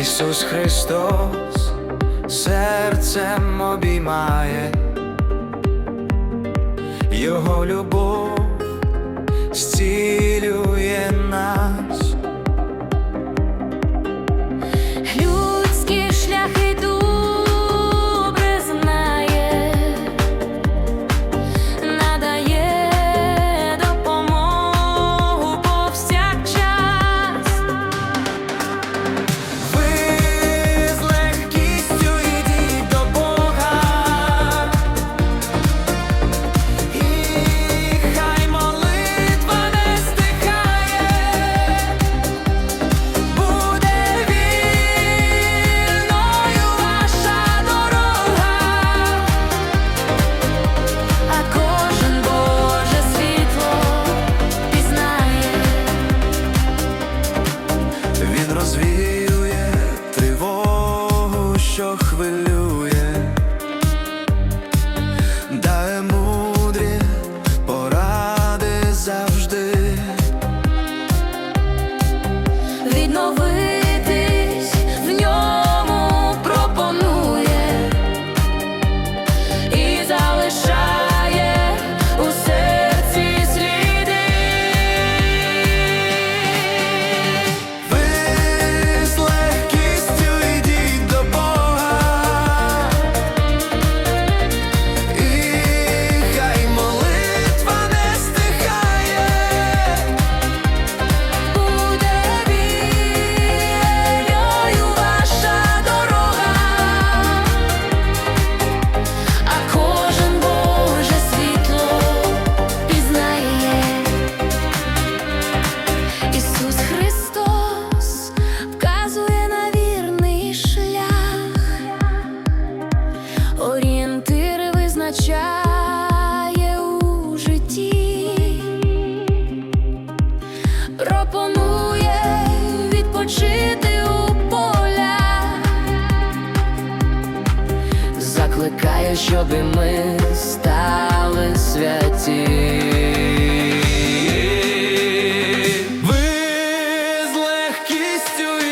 Ісус Христос серцем обіймає Його любов стіль. розвіює тривогу, що хвилює. щоб ми стали святі. Ви з легкістю.